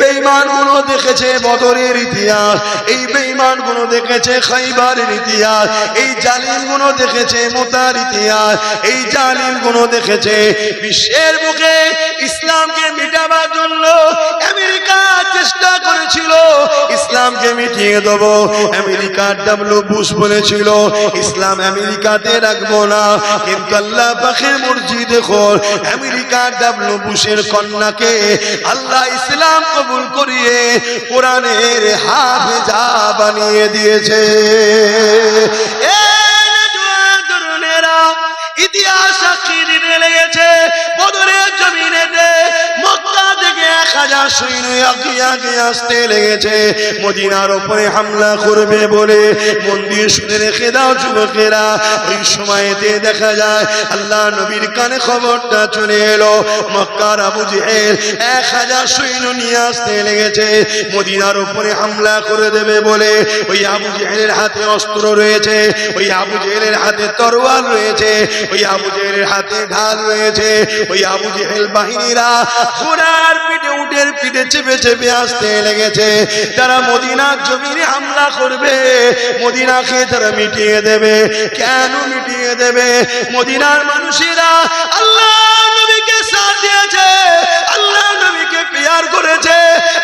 বেঈমানগুলো দেখেছে বদরের ইতিহাস, এই বেঈমানগুলো দেখেছে খাইবারের ইতিহাস, এই জালিমগুলো দেখেছে মোতার ইতিহাস, এই জালিমগুলো দেখেছে বিশ্বের বুকে ইসলামকে মিটাবার জন্য আমেরিকা চেষ্টা করেছিল, ইসলামকে মিটিয়ে দেব, আমেরিকার ডাব্লু বুশ বলেছিল, ইসলাম আমেরিকাতে রাখব না, কিন্তু আল্লাহ পাখের মসজিদ খোল, আমেরিকার ডাব্লু বুশের কন্যাকে আল্লাহ ইসলাম কবুল করিয়ে কোরআনের হাফেজা বানিয়ে দিয়েছে। ইতিহাস সাক্ষী দিতে লেগেছে বদরের এক সৈন্য আসতে লেগেছে। মদিনার উপরে হামলা করবে বলে মন্দির শুনে রেখে দাও যুবকেরা। ওই সময়তে দেখা যায় আল্লাহ নবীর কানে খবরটা চলে এলো। মক্কার এক হাজার সৈন্য নিয়ে আসতে লেগেছে। মদিনার হামলা করে দেবে বলে ওই আবু জেহেলের হাতে অস্ত্র রয়েছে, ওই আবু জেহেলের হাতে তরোয়াল রয়েছে, ওই আবু জেহেলের হাতে ঢাল রয়েছে, ওই আবু জেহেল বাহিনীরা ঘোড়ার পিঠে উটের পিঠে চেপে চেপে আসতে লেগেছে। তারা মদিনার জমিনে হামলা করবে। মদিনাকে তারা মিটিয়ে দেবে। কেন মিটিয়ে দেবে? মদিনার মানুষেরা আল্লাহ সাথ দিয়েছে। আল্লাহ নবীকে পেয়ার করেছে।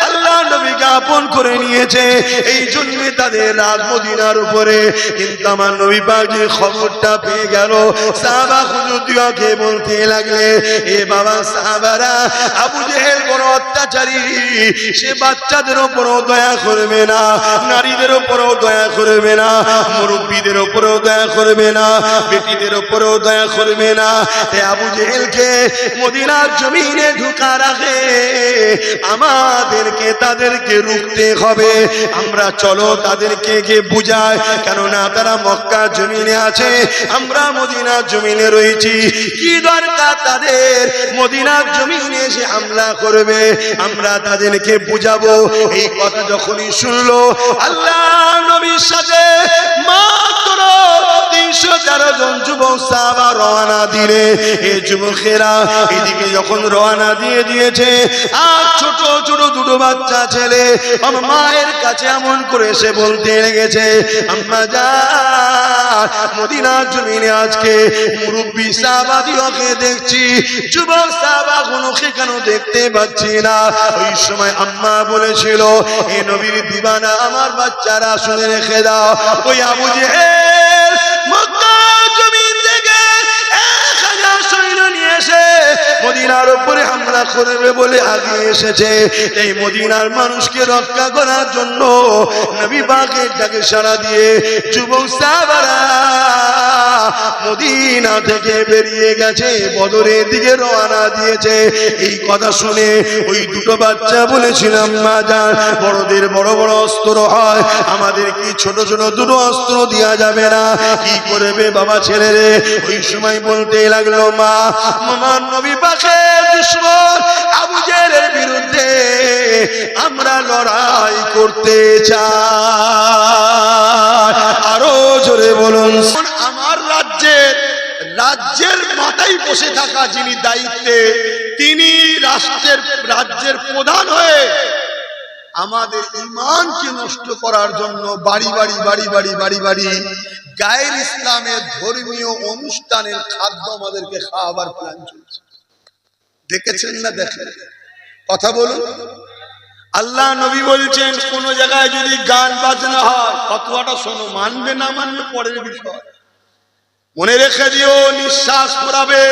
আল্লাহ নবীকে আপন করে নিয়েছে। এই তাদের রাগ মদিনার উপরে কিন্তু আমার নবী খবরটা পেয়ে গেল। সাহাবা হুজুরকে বলতে লাগলে, এ বাবা সাহাবারা, আবু বড় অত্যাচারী, সে বাচ্চাদের উপরও দয়া করবে না, নারীদের উপরও দয়া করবে না, মুরব্বীদের উপরও দয়া করবে না, বেটিদের উপরও দয়া করবে না। আবু জেহেলকে মদিনার জমিনে ঢুকা রাখে। আমাদেরকে তাদেরকে রুখতে হবে। আমরা চলো তাদেরকে গিয়ে বুঝায় কেননা তারা মক্কা জমিনে আছে। আমরা মদিনার জমিনে রয়েছি। কি দরকার তাদের? মদিনার জমিনে এসে হামলা করবে। আমরা তাদেরকে বুঝাবো। এই কথা যখনই শুনলো, আল্লাহ নবীর সাথে মাত্র তিনশো তেরো জন যুবক সাহাবা রওনা দিলে। এই যুবকেরা এদিকে যখন রওনা দিয়ে দিয়েছে, আর ছোট ছোট দুটো বাচ্চা ছেলে, আমার মায়ের কাছে এমন করে সে বলতে লেগেছে, আম্মা যা, মদিনার জমিনে আজকে মুরব্বী সাহাবাদিওকে দেখছি, যুবক সাহাবা কোনোকে কেন দেখতে পাচ্ছি না। ওই সময় আম্মা বলেছিল, এ নবীর দিবানা আমার বাচ্চারা শুনে রেখে দাও। ওই আবু জেহেল মক্কা মদিনার উপরে হামলা করবে বলে আগে এসেছে। এই মদিনার মানুষকে রক্ষা করার জন্য নবী বাঘের ডাকে সাড়া দিয়ে যুবক সাহাবারা মদিনা থেকে বেরিয়ে গেছে, বদরের দিকে রওনা দিয়েছে। এই কথা শুনে ওই দুটো বাচ্চা বলেছিলাম, মা যান, বড়দের বড় বড় অস্ত্র হয়, আমাদের কি ছোট ছোট দুটো অস্ত্র দেওয়া যাবে না? কি করবে বাবা ছেলে রে? ওই সময় বলতে লাগল, মা মামার নবী পাখে দুশ্মন আবু জেলের বিরুদ্ধে আমরা লড়াই করতে চাই। আরও জোরে বলুন আমার রাজ্যের মাথায় বসে থাকা যিনি দায়িত্বে, তিনি রাষ্ট্রের রাজ্যের প্রধান হয়ে আমাদের ইমানকে নষ্ট করার জন্য বাড়ি বাড়ি বাড়ি বাড়ি বাড়ি বাড়ি গায়ের ইসলামের ধর্মীয় অনুষ্ঠানের খাদ্য আমাদেরকে খাওয়াবার প্ল্যান চলছে। দেখেছেন না দেখেন? কথা বলুন। আল্লাহ নবী বলছেন, কোন জায়গায় যদি গান বাজনা হয়, ফতোয়াটা শোনো, মানবে না মানবে পরের বিষয়। মনে রেখে দিও নিঃশ্বাস পড়াবে।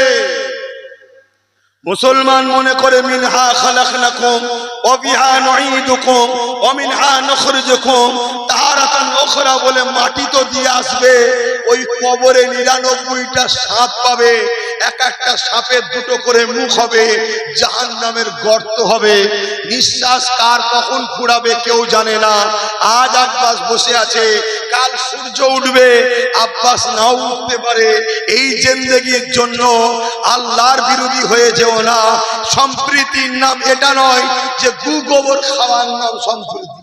মুসলমান মনে করে, মিনহা খালাকনাকুম, ওয়া বিহা নুঈদুকুম, ওয়া মিনহা নুখরিজুকুম। তাহারাতান উখরা বলে, মাটি তো দিয়ে আসবে, ওই কবরে 99টা সাপ পাবে, এক একটা সাপের দুটো করে মুখ হবে, জাহান্নামের গর্ত হবে। নিঃশ্বাস কার কখন ফুরাবে কেউ জানে না। আজ আব্বাস বসে আছে, কাল সূর্য উঠবে, আব্বাস নাও উঠতে পারে। এই জেন্দেগির জন্য আল্লাহর বিরোধী হয়ে না। সম্প্রীতির নাম এটা নয় যে গু গোবর খাওয়ার নাম সম্প্রীতি।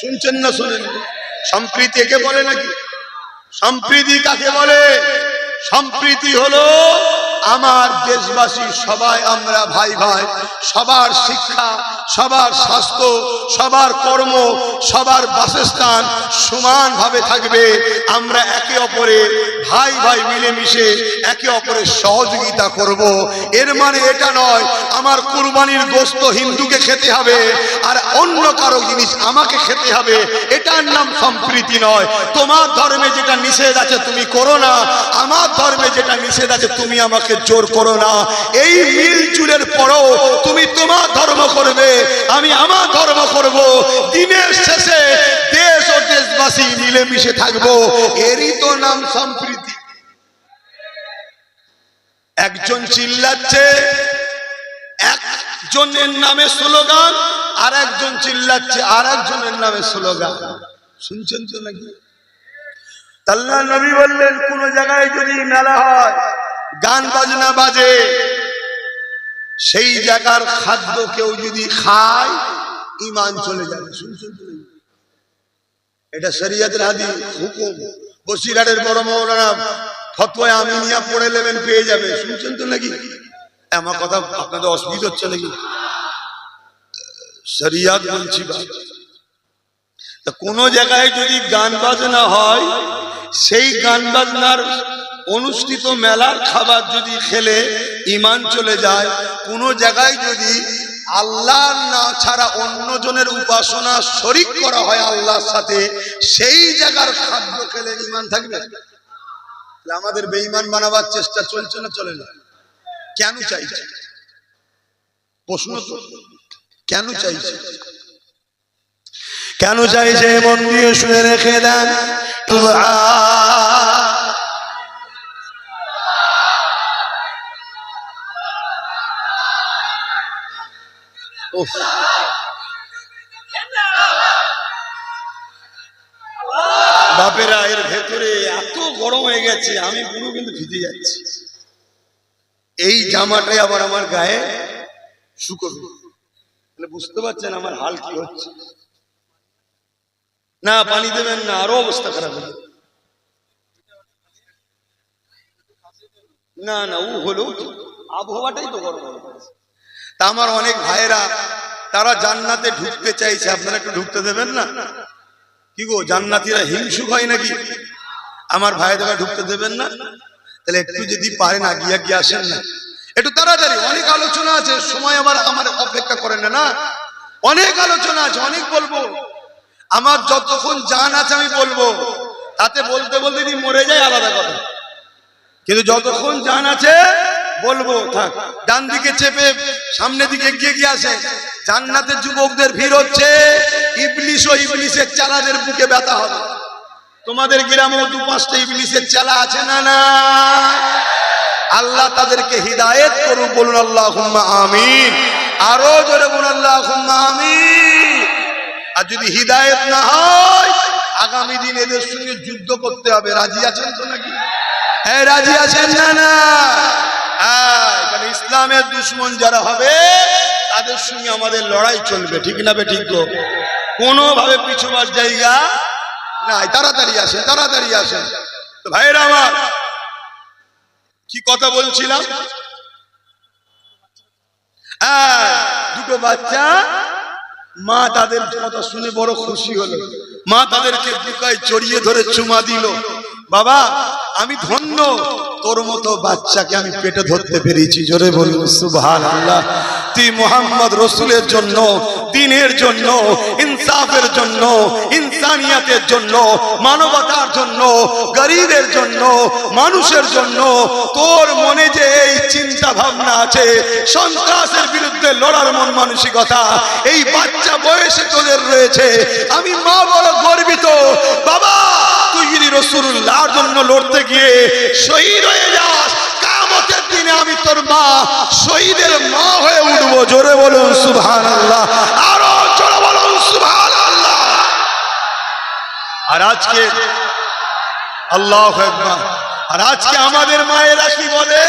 শুনছেন না শুনেন? সম্প্রীতি একে বলে নাকি? সম্প্রীতি কাকে বলে? সম্প্রীতি হলো আমার দেশবাসী সবাই আমরা ভাই ভাই, সবার শিক্ষা, সবার স্বাস্থ্য, সবার কর্ম, সবার বাসস্থান সমানভাবে থাকবে। আমরা একে অপরে ভাই ভাই মিলেমিশে একে অপরের সহযোগিতা করব। এর মানে এটা নয়, আমার কুরবানির গোস্ত হিন্দুকে খেতে হবে আর অন্য কারও জিনিস আমাকে খেতে হবে। এটার নাম সম্প্রীতি নয়। তোমার ধর্মে যেটা নিষেধ আছে তুমি করো না। আমার ধর্মে যেটা নিষেধ আছে তুমি আমাকে জোর করো না। এই মিল চুলের পরও তুমি তোমার ধর্ম করবে, আমি আমার ধর্ম করব। দিনের শেষে দেশ ও দেশবাসী মিলেমিশে থাকব। এরই তো নাম সম্প্রীতি। একজন চিল্লাচ্ছে, একজনের নামে স্লোগান আর একজন চিল্লাচ্ছে আর একজনের নামে স্লোগান। শুনছেন তো নাকি? আল্লাহ নবী বললেন, কোন জায়গায় যদি মেলা হয় গান বাজনা বাজে। সেই জায়গার খাদ্য কেউ যদি খায় ইমান চলে যাবে, শুনছেন এটা শরিয়াতের হাদি হুকুম। বসিরহাটের বড় মৌলানা ফতোয়া আমিনিয়া পড়ে নেবেন, পেয়ে যাবে, শুনছেন তো নাকি? আমার কথা আপনাদের অসুবিধা হচ্ছে নাকি? শরিয়াত বলছি কোন জায়গায় যদি গান বাজনা হয়, সেই গান বাজনার অনুষ্ঠিত মেলার খাবার যদি খেলে ইমান চলে যায়, কোনো জায়গায় যদি আল্লাহ না ছাড়া অন্যজনের উপাসনা শরিক করা হয় আল্লাহর সাথে, সেই জায়গার খাদ্য খেলে ইমান থাকবে? আমাদের বেঈমান বানাবার চেষ্টা চলছে না চলে না? কেন চাইছে? প্রশ্ন কেন চাইছে? কেন চাইছে? মন দিয়ে শুনে রেখে দেন। বাপেরা, এর ভেতরে এত গরম হয়ে গেছে, আমি পুরো কিন্তু ভিজে যাচ্ছি। এই জামাটাই আবার আমার গায়ে শুকোবে। তাহলে বুঝতে পারছেন আমার হাল কি হচ্ছে। না, পানি দেবেন না, আরও অবস্থা খারাপ হবে না না ও হলেও আবহাওয়াটাই তো গরম হয়ে গেছে। তা আমার অনেক ভাইয়েরা, তারা জান্নাতে ঢুকতে চাইছে। আপনারা একটু ঢুকতে দেবেন না? কি গো, জান্নাতিরা হিংসুক হয় নাকি? আমার ভাই ভাইদেরা ঢুকতে দেবেন না? তাহলে একটু যদি পারেন, আগিয়ে গিয়ে আসেন না। একটু তাড়াতাড়ি, অনেক আলোচনা আছে, সময় আবার আমার অপেক্ষা করেন না না? অনেক আলোচনা আছে, অনেক বলব। আমার যতক্ষণ জান আছে আমি বলব। তাতে বলতে বলতে মরে যায় আলাদা কথা। কিন্তু যতক্ষণ জান আছে বলব, থাক ডান দিকে চেপে সামনের দিকে এগিয়ে গিয়ে আসে। জান্নাতের যুবকদের ভিড় হচ্ছে, ইবলিশ ও ইবলিশের চালাদের বুকে ব্যথা হবে। তোমাদের গ্রামেও দু পাঁচটা ইবলিশের চালা আছে না না? আল্লাহ তাদেরকে হিদায়েত করুন বলুন আল্লাহ আমিন। আরও জোরে বলুন আল্লাহ আমিন। আর যদি হিদায়েত না হয়, আগামী দিন এদের সঙ্গে যুদ্ধ করতে হবে। রাজি আছেন তো নাকি? হ্যাঁ রাজি আছেন না না? এখানে ইসলামের দুশ্মন যারা হবে তাদের সঙ্গে আমাদের লড়াই চলবে ঠিক না বে ঠিক কোনোভাবে পিছুবার জায়গা নাই। তাড়াতাড়ি আসেন তাড়াতাড়ি আসেন। তো ভাইয়েরা আমার কি কথা বলছিলাম? দুটো বাচ্চা মা তাদের কথা শুনে বড় খুশি হলো। মা তাদেরকে বুকায় চড়িয়ে ধরে চুমা দিল। বাবা আমি ধন্য। তোর মতো বাচ্চাকে আমি পেটে ধরতে পেরেছি। জোরে বলুন সুবহান আল্লাহ তুই মোহাম্মদ রসুলের জন্য, দিনের জন্য, ইনসাফের জন্য, ইনসানিয়াতের জন্য, মানবতার জন্য, গরিবের জন্য, মানুষের জন্য তোর মনে যে এই চিন্তা ভাবনা আছে, সন্ত্রাসের বিরুদ্ধে লড়ার মন মানসিকতা, এই বাচ্চা বয়সে তোদের রয়েছে। আমি মা বড় গর্বিত। বাবা! তুই রসুল্লাহর জন্য লড়তে গিয়ে শহীদ হয়ে যাস। কামতের দিনে আমি তোর মা, শহীদের মা হয়ে উঠবো। জোরে বলুন সুভান আল্লাহ আরও জোরে বলুন সুভান আল্লাহ আর আজকে আল্লাহ। আর আজকে আমাদের মায়েরা কি বলে?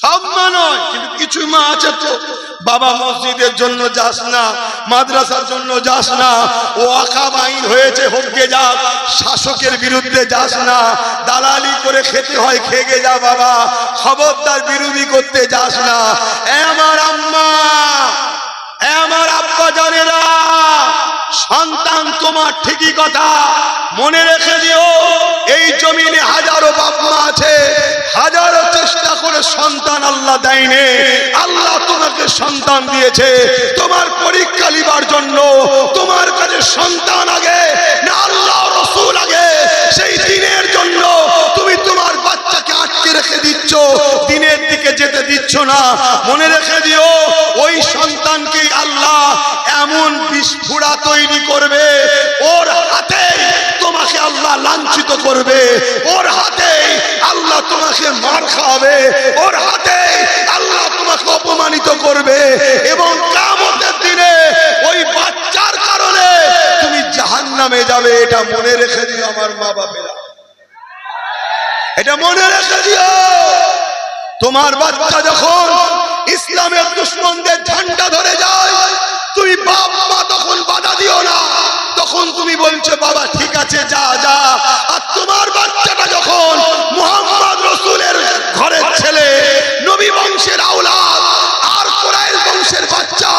সব মা নয়, কিন্তু কিছু মা আছে তো। বাবা মসজিদের জন্য যাস না, মাদ্রাসার জন্য যাস না, ও আকাব আইন হয়েছে হোকগে যা, শাসকের বিরুদ্ধে যাস না, দালালি করে খেতে হয়, খেগে যা বাবা, খবরদার বিরোধী করতে যাস না। এ আমার আম্মা আমার আব্বা জানেরা সন্তান তোমার ঠিকই কথা। মনে রেখে দিও, এই জমিনে হাজারো মা আছে, হাজারো চেষ্টা করে সন্তান আল্লাহ দেয়নি। আল্লাহ তোমাকে সন্তান দিয়েছে, তোমার পরীক্ষা লিবার জন্য। তোমার কাছে সন্তান আগে, না আল্লাহ, রসুল আগে। সেই দিনের জন্য তুমি তোমার বাচ্চাকে আটকে রেখে দিচ্ছ, দিনের দিকে যেতে দিচ্ছ না। মনে রেখে দিও, ওই সন্তানকেই আল্লাহ এমন বিস্ফোরা তৈরি করবে, ওর হাতে তোমাকে আল্লাহ লাঞ্ছিত করবে, ওর হাতে আল্লাহ তোমাকে মার খাওয়াবে, ওর হাতে আল্লাহ তোমাকে অপমানিত করবে এবং কামতের দিনে ওই বাচ্চার কারণে তুমি জাহান নামে যাবে, এটা মনে রেখে দিও আমার মা বাপেরা এটা মনে রেখে দিও। তোমার বাচ্চা যখন ইসলামের দুশ্মনদের ঝান্ডা ধরে যায় তুমি বাপ মা তখন বাধা দিও না। তখন তুমি বলছো, বাবা, ঠিক আছে, যা যা। আর তোমার বাচ্চাটা যখন মোহাম্মদ রসুলের ঘরের ছেলে, নবী বংশের আওলাদ, আর কোরআন বংশের বাচ্চা,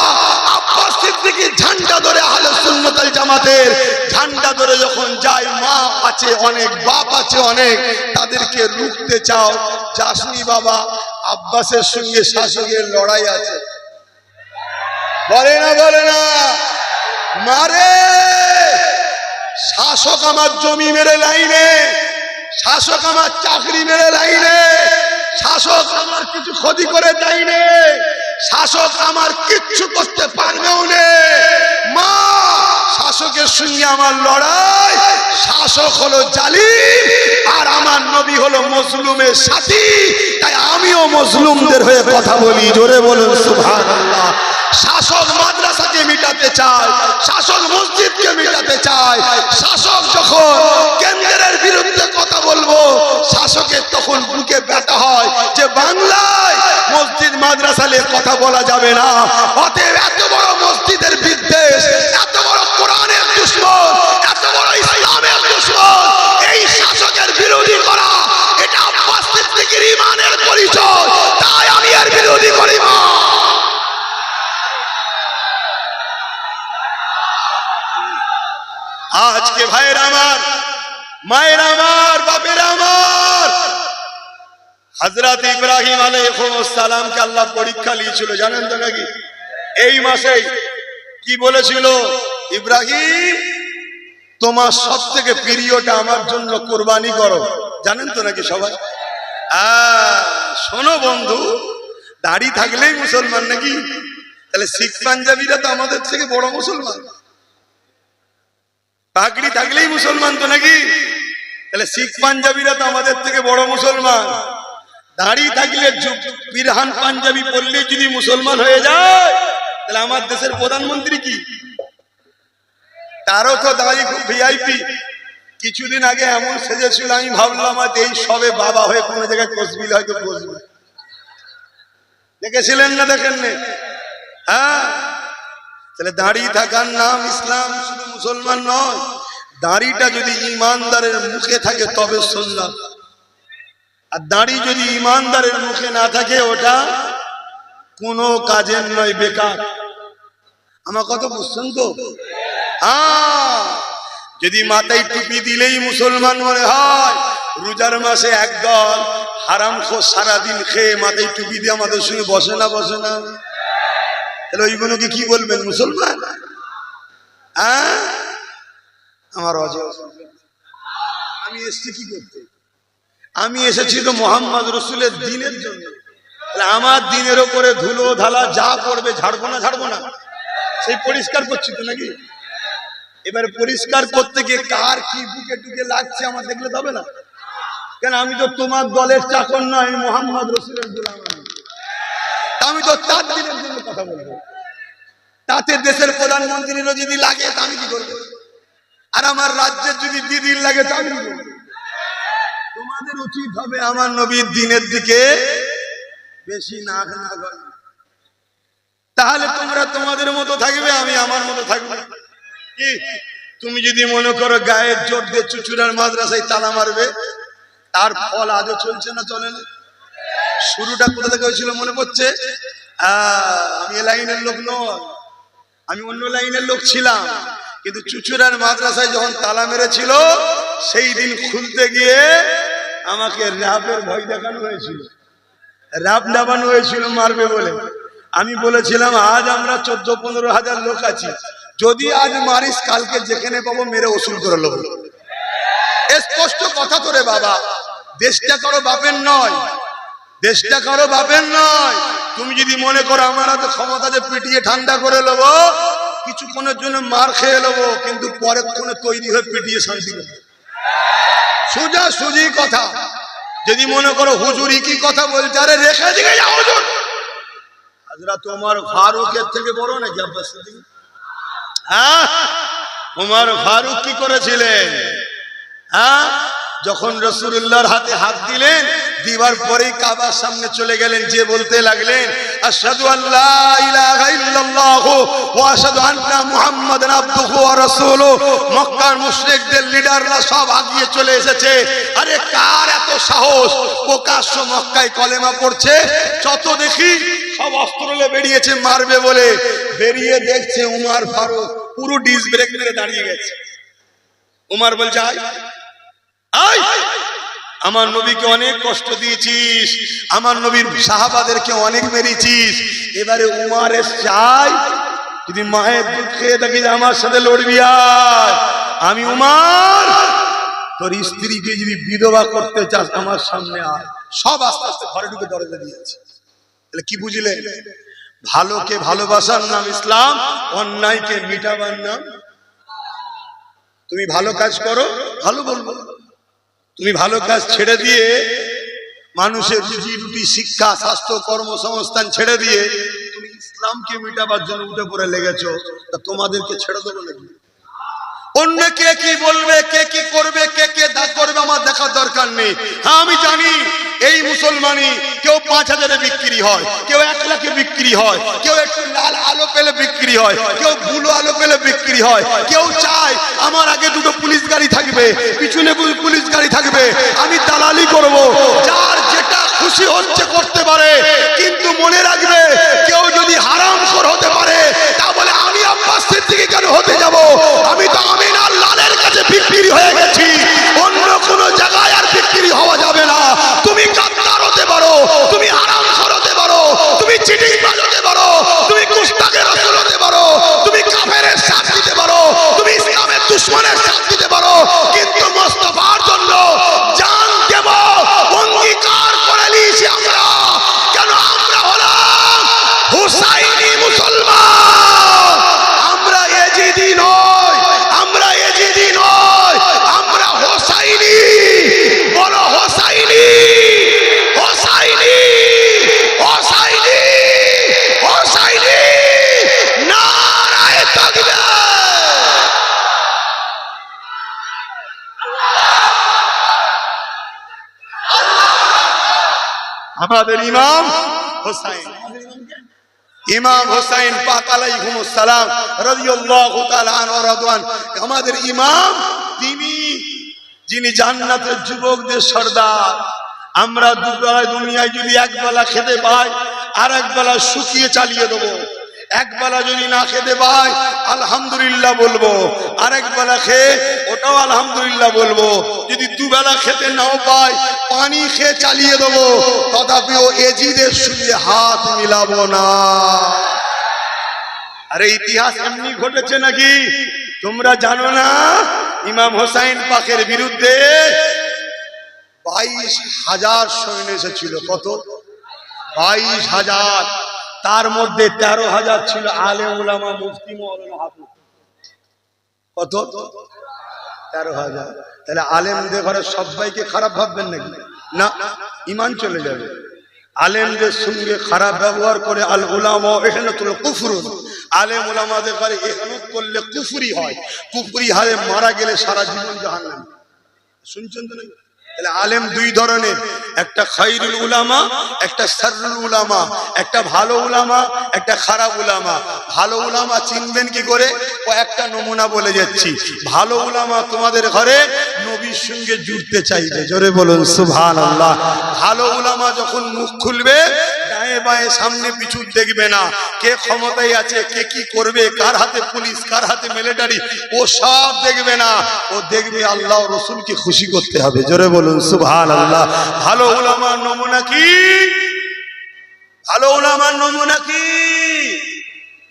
আব্বাস সিদ্দিকীর ঝান্ডা ধরে আহলে সুন্নতাল জামাতের ঝান্ডা ধরে যখন যায়, মা আছে অনেক, বাপ আছে অনেক, তাদেরকে রুখতে চাও। যাসনি বাবা, আব্বাসের সঙ্গে শাসকের লড়াই আছে। বলে না বলে না। মারে শাসক আমার জমি মেরে লাইনে। শাসক আমার চাকরি মেরে লাইনে। শাসক আমার কিছু ক্ষতি করে দেয়নি শাসক আমার কিচ্ছু করতে পারবেও নে। মা, শাসকের সঙ্গে আমার লড়াই। শাসক হলো জালিম, আর আমার নবী হলো মজলুমের সাথী। তাই আমিও মজলুমদের হয়ে কথা বলি। জোরে বলুন, সুবহানাল্লাহ। শাসক মাদ্রাসাকে মিটাতে চায়, শাসক মসজিদকে মিটাতে চায়। শাসক যখন কেন্দ্রের বিরুদ্ধে কথা বলব, শাসকের তখন বুকে ব্যথা হয় যে, বাংলায় মসজিদ মাদ্রাসালে কথা বলা যাবে না। অতএব এত বড় মসজিদের বিদ্বেষ, এত বড় কোরআনের দুশ্মন, এত বড় ইসলামের দুশ্মন, এই শাসকের বিরোধী করা, এটা আব্বাস ইমানের পরিচয়। তাই আমি এর বিরোধী করি না আজকে ভাইয়ের আমার, মায়ের আমার, বাপের আমার। হজরত ইব্রাহিম সালামকে আল্লাহ পরীক্ষা নিয়েছিল, জানেন তো নাকি? এই মাসে কি বলেছিল? ইব্রাহিম, তোমার সব থেকে প্রিয়টা আমার জন্য কোরবানি করো। জানেন তো নাকি সবাই? শোনো বন্ধু, দাড়ি থাকলেই মুসলমান নাকি? তাহলে শিখ পাঞ্জাবিরা তো আমাদের থেকে বড় মুসলমান। পাগড়ি থাকলেই মুসলমান তো নাকি? তাহলে শিখ পাঞ্জাবিরা তো আমাদের থেকে বড় মুসলমান। দাড়ি থাকলে বিরহান পাঞ্জাবি পড়লে যদি মুসলমান হয়ে যায়, তাহলে আমার দেশের প্রধানমন্ত্রী কি? তারও তো দাড়ি খুব ভিআইপি কিছুদিন আগে এমন সেজেছিল, আমি ভাবলাম আজ এই সবে বাবা হয়ে কোনো জায়গায় কসবিল হয়তো বসবে। দেখেছিলেন না দেখেন? হ্যাঁ? তাহলে দাড়ি থাকার নাম ইসলাম শুধু মুসলমান নয়, দাড়িটা যদি ইমানদারের মুখে থাকে তবে সুন্নাত। আর দাড়ি যদি ইমানদারের মুখে না থাকে, ওটা কোনো কাজের নয়, বেকার। আমার কথা বুঝছেন তো? যদি মাথায় টুপি দিলেই মুসলমান মনে হয়, রোজার মাসে একদল হারাম খো সারাদিন খেয়ে মাথায় টুপি দিয়ে আমাদের সঙ্গে বসে না বসে না। তাহলে ওইগুলোকে কি বলবেন, মুসলমান? হ্যাঁ? আমার অজয় আমি এসছি কি করতে? আমি এসেছি তো মোহাম্মদ রসুলের দিনের জন্য। আমার দিনের ওপরে ধুলো ধালা যা পড়বে ঝাড়বো না ঝাড়বো না? সেই পরিষ্কার করছি তো নাকি? এবার পরিষ্কার করতে গিয়ে কার কি বুকে টুকে লাগছে আমার দেখলে তো হবে না। কেন আমি তো তোমার দলের চাকর নয়, মোহাম্মদ রসুলের গোলাম আমি। তো তার দিনের জন্য কথা বলব। তাতে দেশের প্রধানমন্ত্রীরও যদি লাগে তা আমি কি করব? আর আমার রাজ্যের যদি দিদির লাগে তা আমি তোমাদের উচিত হবে আমার নবীর দিনের দিকে বেশি নাক না তাহলে তোমরা তোমাদের মতো থাকবে, আমি আমার মতো থাকব কি? তুমি যদি মনে করো গায়ের জোর দিয়ে চুচুরার মাদ্রাসায় তালা মারবে, তার ফল আজও চলছে না, চলে না? শুরুটা কোথা থেকে হয়েছিল মনে পড়ছে? আমি এ লাইনের লোক নয়। আমি অন্য লাইনের লোক ছিলাম। কিন্তু চুচুরার মাদ্রাসায় যখন তালা মেরেছিল, সেই দিন খুলতে গিয়ে আমাকে র্যাবের ভয় দেখানো হয়েছিল। র্যাব নামানো হয়েছিল মারবে বলে। আমি বলেছিলাম, আজ আমরা চোদ্দ, পনেরো হাজার লোক আছি। যদি আজ মারিস, কালকে যেখানে পাবো, মেরে ওসুল করে লোক স্পষ্ট কথা তো রে বাবা। দেশটা কারও বাপের নয়। দেশটা কারও বাপের নয়। তুমি যদি মনে করো আমরা তো ক্ষমতা যে পিটিয়ে ঠান্ডা করে নেব কিছুক্ষণের জন্য মার খেয়ে নেব কিন্তু পরের ক্ষণে তৈরি হয়ে পিটিয়ে শান্তি নেব। সোজা সুজি কথা। যদি মনে করো হুজুরি কি কথা বলছে, আরে রেখে দিকে যাও হুজুর। হাজরা তোমার ফারুকের থেকে বড় নাকি আব্বাস হ্যাঁ? তোমার ফারুক কি করেছিলেন? হ্যাঁ? যখন রসুল্লাহর হাতে হাত দিলেন, দিবার পরেই কাবার সামনে চলে গেলেন, যে বলতে লাগলেন মক্কার লিডাররা সব আগিয়ে চলে এসেছে। আরে কার এত সাহস? প্রকাশ্য মক্কায় কলেমা পড়ছে দেখি সব বেরিয়েছে, মারবে বলে। বেরিয়ে দেখছে উমার ফারুক পুরো ডিস ব্রেক মেরে দাঁড়িয়ে গেছে। উমার বলছে আমার নবীকে অনেক কষ্ট দিয়েছিস, আমার নবীর সাহাবাদেরকে অনেক মেরেছিস। এবারে উমারের চাই যদি মায়ের দুধ খেয়ে থাকি আমার সাথে লড়বি আয়। আমি উমার, তোর স্ত্রীকে যদি বিধবা করতে চাস, আমার সামনে আয়। সব আস্তে আস্তে ঘরে ঢুকে দরজা দিয়েছে। তাহলে কি বুঝলে? ভালোকে ভালোবাসার নাম ইসলাম, অন্যায়কে মিটাবার নাম। তুমি ভালো কাজ করো, ভালো বলব। তুমি ভালো কাজ ছেড়ে দিয়ে মানুষের রুজি রুটি শিক্ষা, স্বাস্থ্য, কর্মসংস্থান ছেড়ে দিয়ে তুমি ইসলামকে মিটাবার জন্য উঠে পড়ে লেগেছ, তা তোমাদেরকে ছেড়ে দেবো নাকি? অন্য কে কি বলবে, কে কি করবে, কে কে দা করবে, আমার দেখার দরকার নেই। হ্যাঁ আমি জানি এই মুসলমানি কেউ পাঁচ হাজারে বিক্রি হয়, কেউ এক লাখে বিক্রি হয়, কেউ একটু লাল আলো পেলে বিক্রি হয়, কেউ বুলো আলো পেলে বিক্রি হয়, কেউ চায় আমার আগে দুটো পুলিশ গাড়ি থাকবে, পিছনে পুলিশ গাড়ি থাকবে, আমি দালালি করব, যার যেটা খুশি হচ্ছে করতে পারে, কিন্তু মনে রাখবে কেউ যদি হারাম কর হতে পারে, তা বলে আমি আব্বাস সিদ্দিকী কেন হতে যাব? আমি তো আমিনার লালের কাছে বিক্রি হয়ে গেছি। আমাদের ইমাম হোসাইন। ইমাম হোসাইন পাক আলাইহিমুস সালাম রাদিয়াল্লাহু তাআলা আনহু রাদওয়ান। আমাদের ইমাম তিনি, যিনি জান্নাতের যুবকদের সর্দার। আমরা দুবেলা দুনিয়ায় যদি একবেলা খেতে পাই আর একবেলা শুকিয়ে চালিয়ে দেবো। একবেলা যদি না খেতে পাই আলহামদুলিল্লাহ বলব। আরেক বেলা খেয়ে ওটাও আলহামদুলিল্লাহ বলব। যদি দুবেলা খেতে নাও পাই পানি খেয়ে চালিয়ে দেবো। তথাপিও এজিদের সঙ্গে হাত মিলাবো না। আরে ইতিহাস এমনি ঘটেছে নাকি? তোমরা জানো না? ইমাম হোসাইন পাকের বিরুদ্ধে বাইশ হাজার সৈন্য এসেছিল। কত? বাইশ হাজার। তার মধ্যে তেরো হাজার ছিল আলে উলামা মুফতি কত? তেরো হাজার। তাহলে আলেমদের ঘরে সবাইকে খারাপ ভাববেন নাকি? না, ইমান চলে যাবে। আলেমদের সঙ্গে খারাপ ব্যবহার করে আল উলামা এখানে তুলে কুফরুন আলেম উলামাদের ঘরে এখানে করলে কুফুরি হয়। কুফুরি হারে মারা গেলে সারা জীবন জাহান্নামে। শুনছেন তো নাকি? আলেম দুই ধরনের, একটা খৈরুল উলামা, একটা সারুল উলামা, একটা ভালো উলামা, একটা খারাপ উলামা। ভালো উলামা চিনবেন কি করে? ও একটা নমুনা বলে যাচ্ছি। ভালো উলামা তোমাদের ঘরে নবীর সঙ্গে জুড়তে চাইবে জোরে বলুন সুভান আল্লাহ ভালো উলামা যখন মুখ খুলবে ডায়ে বায়ে সামনে পিছু দেখবে না। কে ক্ষমতায় আছে, কে কি করবে, কার হাতে পুলিশ, কার হাতে মিলিটারি ও সব দেখবে না। ও দেখবে আল্লাহ রসুলকে খুশি করতে হবে, জোরে বলুন। সুভান আল্লাহ ভালো উলামার নমুনা কি? ভালো উলামার নমুনা কি?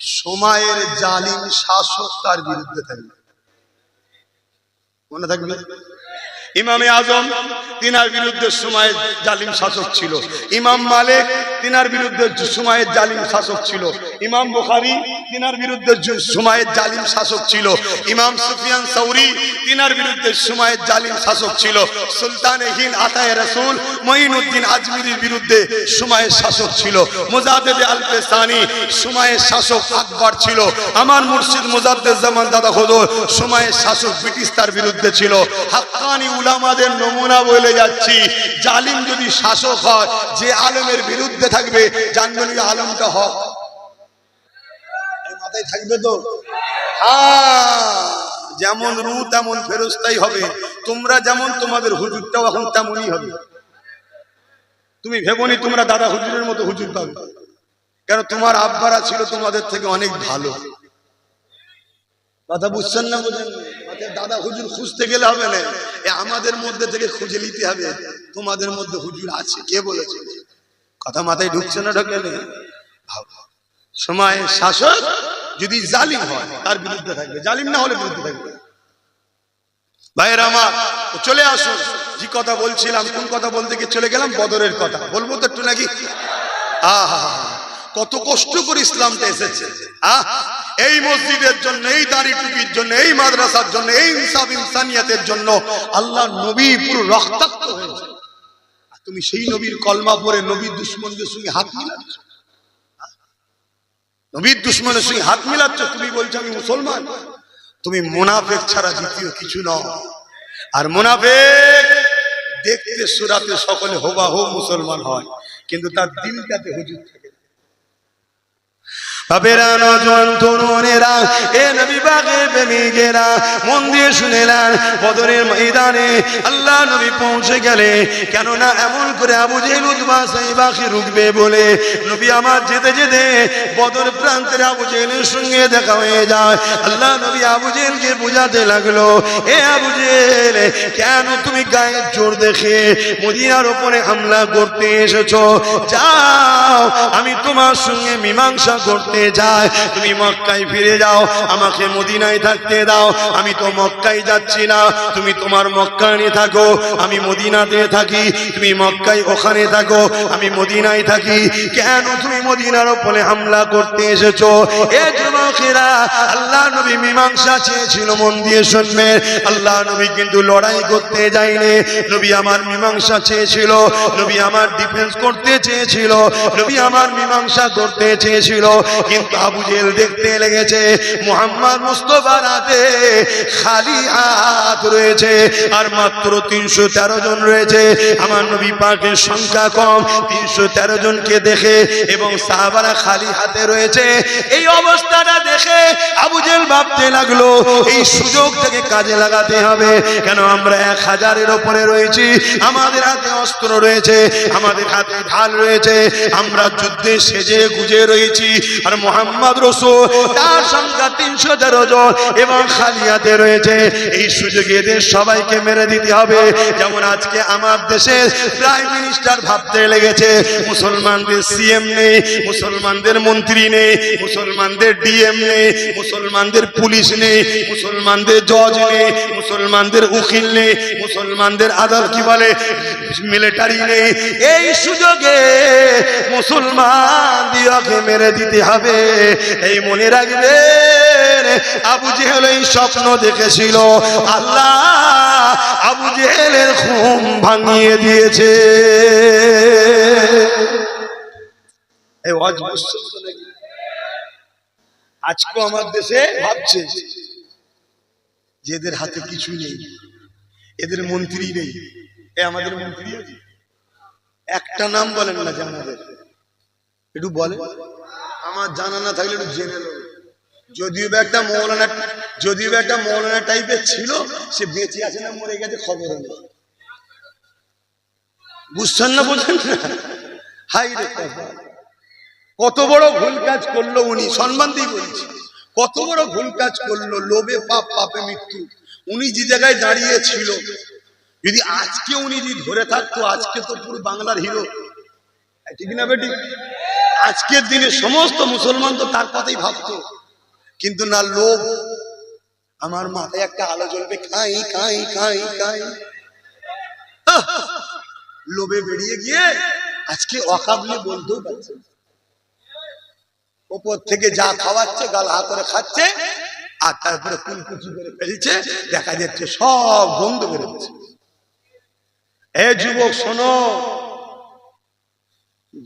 সময়ের জালিম শাসক তার বিরুদ্ধে থাকবে। মনে থাকবে? ইমামে আজম, তিনার বিরুদ্ধে সময়ের জালিম শাসক ছিল। ইমাম মালিক, তিনার বিরুদ্ধে সময়ের জালিম শাসক ছিল। ইমাম বুখারি, তিনার বিরুদ্ধে সময়ের জালিম শাসক ছিল। ইমাম সুফিয়ান সৌরি তিনার বিরুদ্ধে সময়ের জালিম শাসক ছিল। সুলতান হিন আতায় রসুল, মঈনুদ্দিন আজমিরির বিরুদ্ধে সময়ের শাসক ছিল। মুজাদ্দেদ আলপে সানি, সময়ের শাসক আকবর ছিল। আমার মুর্শিদ মুজাদ্দেদ জামান দাদা খোদর, সময়ের শাসক ব্রিটিশ তার বিরুদ্ধে ছিল। হাক্কানি উলামাদের নমুনা বলে যাচ্ছি। জালিম যদি শাসক হয়, যে আলমের বিরুদ্ধে থাকবে জানবেন ওই আলমটা হক মাথায় থাকবে তো? হ্যাঁ যেমন রু তেমন ফেরস্তাই হবে। তোমরা যেমন তোমাদের হুজুরটাও এখন তেমনই হবে। তুমি ভেবনি তোমরা দাদা হুজুরের মতো হুজুর পাবে। কেন তোমার আব্বারা ছিল তোমাদের থেকে অনেক ভালো। কথা বুঝছেন না বুঝেন দাদা, হুজুর খুঁজতে গেলে হবে না। আমাদের মধ্যে থেকে খুঁজে নিতে হবে। তোমাদের মধ্যে হুজুর আছে, কে বলেছে? কথা মাথায় ঢুকছে না ঢোকে সময় শাসক যদি জালিম হয়, তার বিরুদ্ধে থাকবে। জালিম না হলে বিরুদ্ধে থাকবে। ভাইয়ের আমার চলে আসুন। যে কথা বলছিলাম, কোন কথা বলতে গিয়ে চলে গেলাম? বদরের কথা। বলব তো একটু নাকি? আহা, কত কষ্ট করে ইসলামটা এসেছে। আহ এই মসজিদের জন্য, এই দাড়ি টুপির জন্য, এই মাদ্রাসার জন্য, এই ইনসাফ ইনসানিয়াতের জন্য আল্লাহ নবী পুরো রক্তাক্ত হয়েছে তুমি সেই নবীর কলমা পরে নবীর দুশ্মনদের সঙ্গে হাত মিলাচ্ছ? নবীর দুশ্মনের সঙ্গে হাত মিলাচ্ছ? তুমি বলছো আমি মুসলমান। তুমি মোনাফেক ছাড়া দ্বিতীয় কিছু নও। আর মোনাফেক দেখতে, সুরাতে সকলে হোবাহু মুসলমান হয়, কিন্তু তার দিলটাতে হুজুর থাকে। প্রেমিকেরা বদরের ময়দানে আল্লাহ নবী পৌঁছে গেলে, কেননা এমন করে বলে নবী আমার যেতে যেতে বদর প্রান্তের সঙ্গে দেখা হয়ে যায়। আল্লাহ নবী আবু বোঝাতে লাগল, এ আবু কেন তুমি গায়ের জোর দেখে মদিনার ওপরে হামলা করতে এসেছ? যাও, আমি তোমার সঙ্গে মীমাংসা করতে যাই তুমি মক্কায় ফিরে যাও, আমাকে মদিনায় থাকতে দাও। আমি তো মক্কায় যাচ্ছি না, তুমি তোমার মক্কায় থাকো। আমি মদিনাতে থাকি, তুমি মক্কায় ওখানে থাকো। আমি মদিনায় থাকি। কেন তুমি মদিনার ওপরে হামলা করতে এসেছ? এ যুবকেরা আল্লাহ নবী মীমাংসা চেয়েছিল মন দিয়ে শুনবেন আল্লাহ নবী কিন্তু লড়াই করতে যায়নি। নবী আমার মীমাংসা চেয়েছিল। নবী আমার ডিফেন্স করতে চেয়েছিল। নবী আমার মীমাংসা করতে চেয়েছিল। কিন্তু আবু জেল দেখতে লেগেছে, মোহাম্মদ মুস্তফার হাতে খালি হাত রয়েছে, আর মাত্র তিনশো তেরো জন রয়েছে। আমার নবী পাকের সংখ্যা কম, তিনশো তেরো জনকে দেখে এবং সাহাবারা খালি হাতে রয়েছে। এই অবস্থাটা দেখে আবু জেল ভাবতে লাগল, এই সুযোগ থেকে কাজে লাগাতে হবে। কেন আমরা এক হাজারের ওপরে রয়েছি? আমাদের হাতে অস্ত্র রয়েছে, আমাদের হাতে ঢাল রয়েছে, আমরা যুদ্ধে সেজে গুজে রয়েছি আর মোহাম্মদ রসুল, তার সংখ্যা তিনশো তেরো জন এবং খালিয়াতে রয়েছে। এই সুযোগে এদের সবাইকে মেরে দিতে হবে। যেমন আজকে আমার দেশের প্রাইম মিনিস্টার ভাবতে লেগেছে, মুসলমানদের সিএম নেই, মুসলমানদের মন্ত্রী নেই, মুসলমানদের ডিএম নেই, মুসলমানদের পুলিশ নেই, মুসলমানদের জজ নেই, মুসলমানদের উকিল নেই, মুসলমানদের আদাল কি বলে, মিলিটারি নেই। এই সুযোগে মুসলমান দিয়াকে মেরে দিতে হবে। এই মনে রাখবেন, আবু জেহেল এই স্বপ্ন দেখেছিল। আল্লাহ আবু জেহেলের ঘুম ভাঙিয়ে দিয়েছে? আজকে আমার দেশে ভাবছে যে এদের হাতে কিছু নেই, এদের মন্ত্রী নেই। এ আমাদের মন্ত্রী একটা নাম বলেন না যে আমাদের। একটু বলে আমার জানা না থাকলে একটু জেনে যদিও বা একটা মৌলানা, যদিও বা একটা মৌলানা টাইপের ছিল, সে বেঁচে আছে না মরে গেছে খবর নেই বুঝছেন না বোঝেন না? হাই রে কত বড় ভুল কাজ করল উনি, সম্মান দিয়ে বলছি। কত বড় ভুল কাজ করল, লোভে পাপ, পাপে মৃত্যু। উনি যে জায়গায় দাঁড়িয়ে ছিল, যদি আজকে উনি যদি ধরে থাকতো, আজকে তো পুরো বাংলার হিরো। ঠিক না বেটি? আজকের দিনে সমস্ত মুসলমান তো তার কথাই ভাবতো। কিন্তু না, লোভ। আমার মাথায় একটা আলো জ্বলবে খাই খাই খাই খাই লোভে বেরিয়ে গিয়ে আজকে অকাবলে বলতেও পারছে। ওপর থেকে যা খাওয়াচ্ছে, গাল হা করে খাচ্ছে, আর তারপরে কুলকুচি করে ফেলছে, দেখা যাচ্ছে সব বন্ধ করে দিচ্ছে এ যুবক, শোনো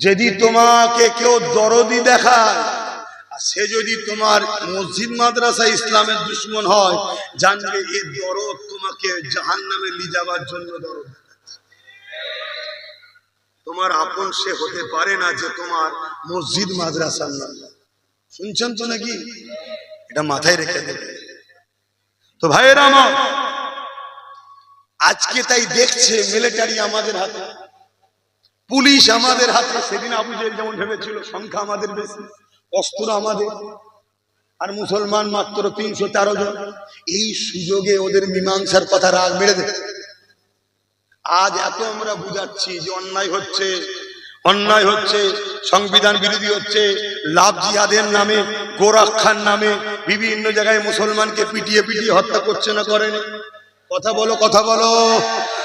যদি তোমাকে কেউ দরদি দেখায় আর সে যদি তোমার মসজিদ মাদ্রাসা ইসলামের দুশ্মন হয় জানবে এই দরদ তোমাকে জাহান নামে নিয়ে যাওয়ার জন্য দরদ। তোমার আপন সে হতে পারে না যে তোমার মসজিদ মাদ্রাসার নাম। শুনছেন তো নাকি? এটা মাথায় রেখে দেবে। তো ভাইয়েরা আমার আজকে তাই দেখছে মিলিটারি আমাদের হাতে। পুলিশ আমাদের হাতে, সেদিন আবু জেল যেমন ভেবেছিল, সংখ্যা আমাদের বেশি, অস্ত্র আমাদের। আর মুসলমান মাত্র তিনশো তেরো জন। এই সুযোগে ওদের মীমাংসার কথা রাগ মেরে দেবে আজ এত আমরা বুঝাচ্ছি যে অন্যায় হচ্ছে অন্যায় হচ্ছে, সংবিধান বিরোধী হচ্ছে, লাভ জিহাদের নামে গোরক্ষার নামে, বিভিন্ন জায়গায় মুসলমানকে পিটিয়ে পিটিয়ে হত্যা করছে না করেন। কথা বলো কথা বলো।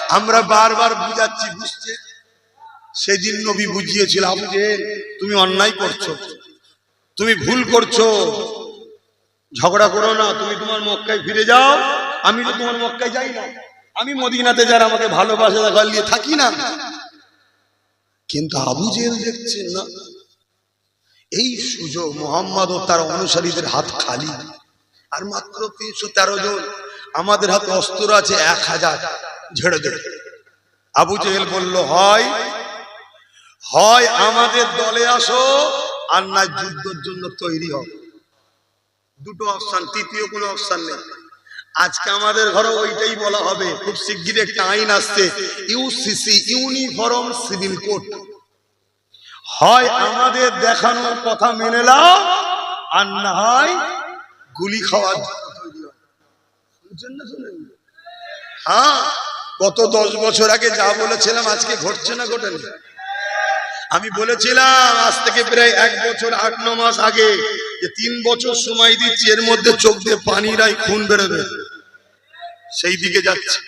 আমরা বারবার বুঝাচ্ছি, বুঝছে। সেদিন নবী বুঝিয়েছিল আবু তুমি অন্যায় করছ, তুমি ভুল করছ। ঝগড়া করো না, তুমি তোমার মক্কায় ফিরে যাও। আমি তো তোমার মক্কায় যাই না। আমি মদিনাতে যারা আমাকে ভালোবাসে দেখা নিয়ে থাকি না। কিন্তু আবু জেহেল দেখছেন না? এই সুযোগ মোহাম্মদ ও তার অনুসারীদের হাত খালি। আর মাত্র তিনশো তেরো জন। আমাদের হাতে অস্ত্র আছে এক হাজার। ঝেড়ে দেবে আবু জেহেল বলল, হয়। হয় আমাদের দলে আসো আর না যুদ্ধের জন্য তৈরি হও। দুটো অপশন তৃতীয় কোনো অপশন নেই। আজকে আমাদের ঘরে ওইটাই বলা হবে, খুব শিগগির একটা আইন আসছে ইউসিসি ইউনিফর্ম সিভিল কোড হয় আমাদের দেখানোর কথা মেনে নাও, আর না হয় গুলি খাওয়ার জন্য হ্যাঁ গত দশ বছর আগে যা বলেছিলাম আজকে ঘটছে না ঘটেনি? আমি বলেছিলাম আজ থেকে প্রায় এক বছর, আট, ন মাস আগে যে তিন বছর সময় দিচ্ছি, এর মধ্যে চোখ দিয়ে পানিরাই খুন বেরোবে। সেই দিকে যাচ্ছে।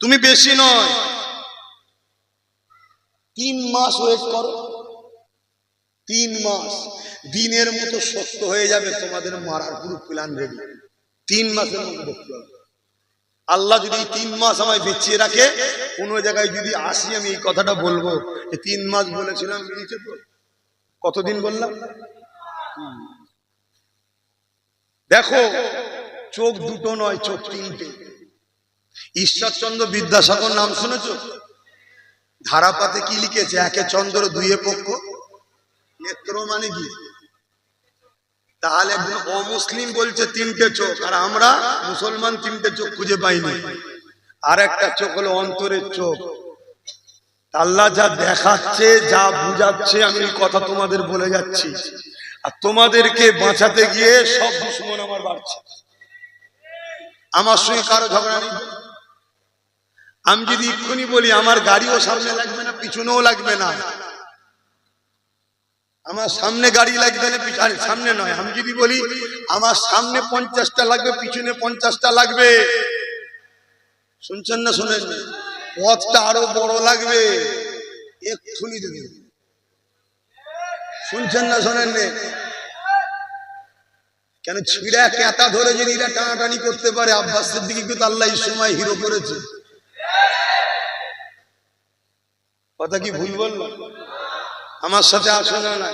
তুমি বেশি নয়। তিন মাস ওয়েট করো। তিন মাস। দিনের মতো সত্য হয়ে যাবে তোমাদের মারার পুরো প্ল্যান রেডি তিন মাসের মতো আল্লাহ যদি তিন মাস আমায় বেঁচিয়ে রাখে, কোনো জায়গায় যদি আসি আমি এই কথাটা বলব। যে তিন মাস বলেছিলাম তো? কতদিন বললাম? দেখো, চোখ দুটো নয়, চোখ তিনটে। ঈশ্বরচন্দ্র বিদ্যাসাগর নাম শুনেছ? ধারাপাতে কি লিখেছে? একে চন্দ্র দুইয়ে পক্ষ। নেত্র মানে কি? তাহলে একজন অমুসলিম বলছে, তিনটে চোখ, আর আমরা মুসলমান তিনটে চোখ খুঁজে পাইনি। আর একটা চোখ হলো অন্তরের চোখ। আল্লাহ যা দেখাচ্ছে, যা বুঝাচ্ছে, আমি কথা তোমাদের বলে যাচ্ছি। আর তোমাদেরকে বাঁচাতে গিয়ে সব দুশ্মন আমার বাড়ছে। আমার সঙ্গে কারও ঝগড়া নেই। আমি যদি এক্ষুনি বলি, আমার গাড়িও সামনে লাগবে না, পিছনেও লাগবে না। আমার সামনে গাড়ি লাগবে না, পিছ- সামনে নয়, আমি যদি বলি, আমার সামনে পঞ্চাশটা লাগবে, পিছনে পঞ্চাশটা লাগবে। শুনছেন না শোনেন? পথটা আরও বড় লাগবে। এক্ষুনি দেবে। শুনছেন না শোনেন? কেন ছিঁড়া কেতা ধরে যদি এরা টানাটানি করতে পারে, আব্বাসের দিকে কিন্তু আল্লাহ সময় হিরো করেছে। কথা কি ভুল বলল আমার সাথে আসো না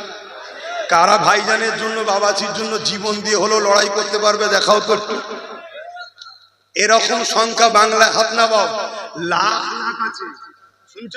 কারা ভাইজানের জন্য, বাবাজির জন্য জীবন দিয়ে হলো লড়াই করতে পারবে দেখাও তো এরকম সংখ্যা বাংলায় হাত না বাবা লাখ লাখ আছে।